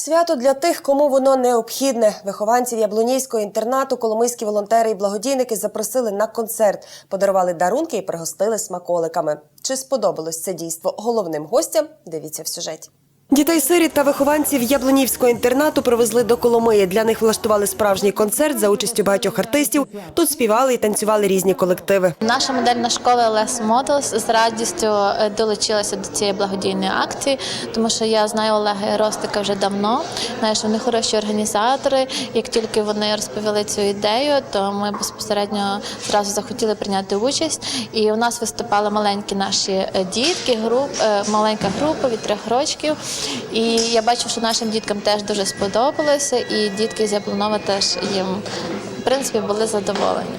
Свято для тих, кому воно необхідне. Вихованців яблунійського інтернату, коломийські волонтери і благодійники запросили на концерт, подарували дарунки і пригостили смаколиками. Чи сподобалось це дійство головним гостям? Дивіться в сюжеті. Дітей сиріт та вихованців Яблунівського інтернату привезли до Коломиї. Для них влаштували справжній концерт за участю багатьох артистів. Тут співали і танцювали різні колективи. Наша модельна школа Les Models з радістю е, долучилася до цієї благодійної акції, тому що я знаю Олега Ростика вже давно. Знаю, вони хороші організатори. Як тільки вони розповіли цю ідею, то ми безпосередньо зразу захотіли прийняти участь. І у нас виступали маленькі наші е, дітки, груп, е, маленька група від трьох років. І я бачу, що нашим діткам теж дуже сподобалося, і дітки з Яблунова теж їм в принципі були задоволені.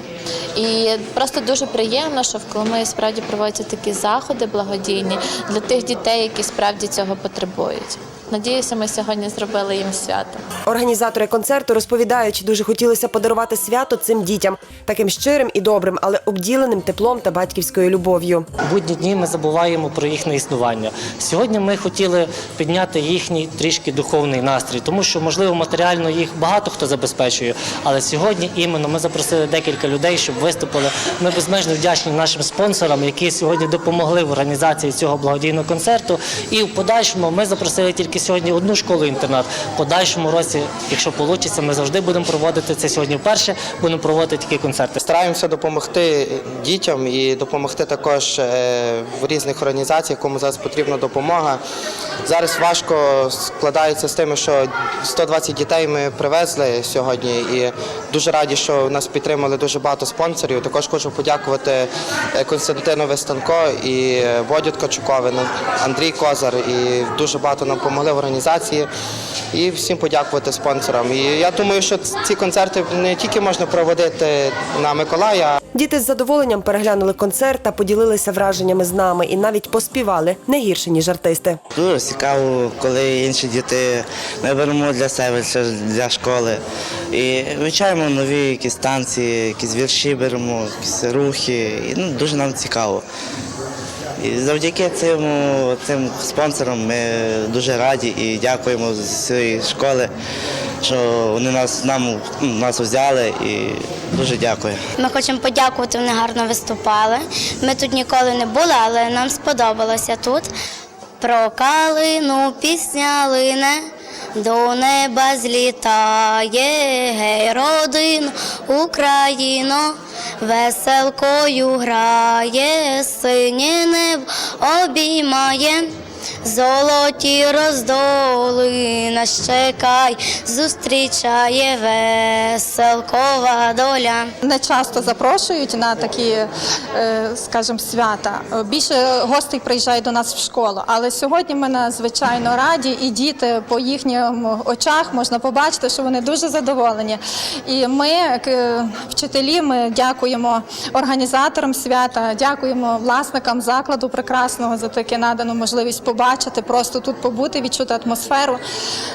І просто дуже приємно, що в Коломиї справді проводяться такі заходи благодійні для тих дітей, які справді цього потребують. Надіюся, ми сьогодні зробили їм свято. Організатори концерту розповідають, дуже хотілося подарувати свято цим дітям, таким щирим і добрим, але обділеним теплом та батьківською любов'ю. будні дні ми забуваємо про їхнє існування. Сьогодні ми хотіли підняти їхній трішки духовний настрій, тому що можливо матеріально їх багато хто забезпечує. Але сьогодні іменно ми запросили декілька людей, щоб виступили. Ми безмежно вдячні нашим спонсорам, які сьогодні допомогли в організації цього благодійного концерту. І в подальшому ми запросили тільки сьогодні одну школу інтернат. В подальшому році, якщо вийде, ми завжди будемо проводити це сьогодні. Вперше будемо проводити такі концерти. Стараємося допомогти дітям і допомогти також е, в різних організаціях, кому зараз потрібна допомога. Зараз важко складається з тим, що 120 дітей ми привезли сьогодні, і дуже раді, що нас підтримали дуже багато спонсорів. Також хочу подякувати е, Константину Вестанко і Бодю Ткачукові, Андрій Козар. І дуже багато нам допомогли в організації. І всім подякувати спонсорам. І я думаю, що ці концерти не тільки можна проводити на Миколая, Діти з задоволенням переглянули концерт та поділилися враженнями з нами і навіть поспівали не гірше ніж артисти. Дуже цікаво, коли інші діти ми беремо для себе, це для школи. І вивчаємо нові якісь танці, якісь вірші беремо, якісь рухи. І, ну, дуже нам цікаво. І завдяки цьому цим спонсорам ми дуже раді і дякуємо з цієї школи, що вони нас нам нас взяли і дуже дякую. Ми хочемо подякувати, вони гарно виступали. Ми тут ніколи не були, але нам сподобалося тут. Про калину пісня лине, до неба злітає, гей, родин, Україно, веселкою грає, синє небо обіймає. Золоті роздоли нас чекай, зустрічає веселкова доля. Не часто запрошують на такі, е, скажімо, свята. Більше гостей приїжджає до нас в школу. Але сьогодні ми надзвичайно раді, і діти по їхнім очах можна побачити, що вони дуже задоволені. І ми, вчителі, ми дякуємо організаторам свята, дякуємо власникам закладу прекрасного за таке надану можливість побачити, просто тут побути, відчути атмосферу.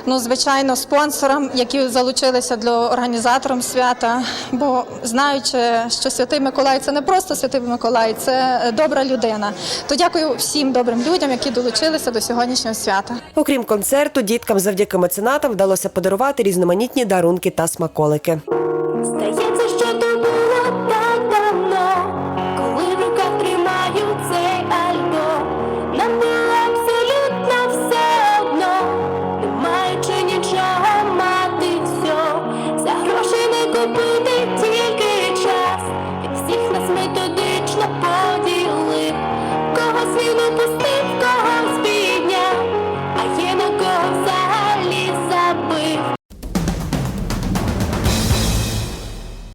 Ну, звичайно, спонсорам, які залучилися для організаторам свята, бо знаючи, що Святий Миколай це не просто Святий Миколай, це добра людина. То дякую всім добрим людям, які долучилися до сьогоднішнього свята. Окрім концерту, діткам завдяки меценатам вдалося подарувати різноманітні дарунки та смаколики. Стає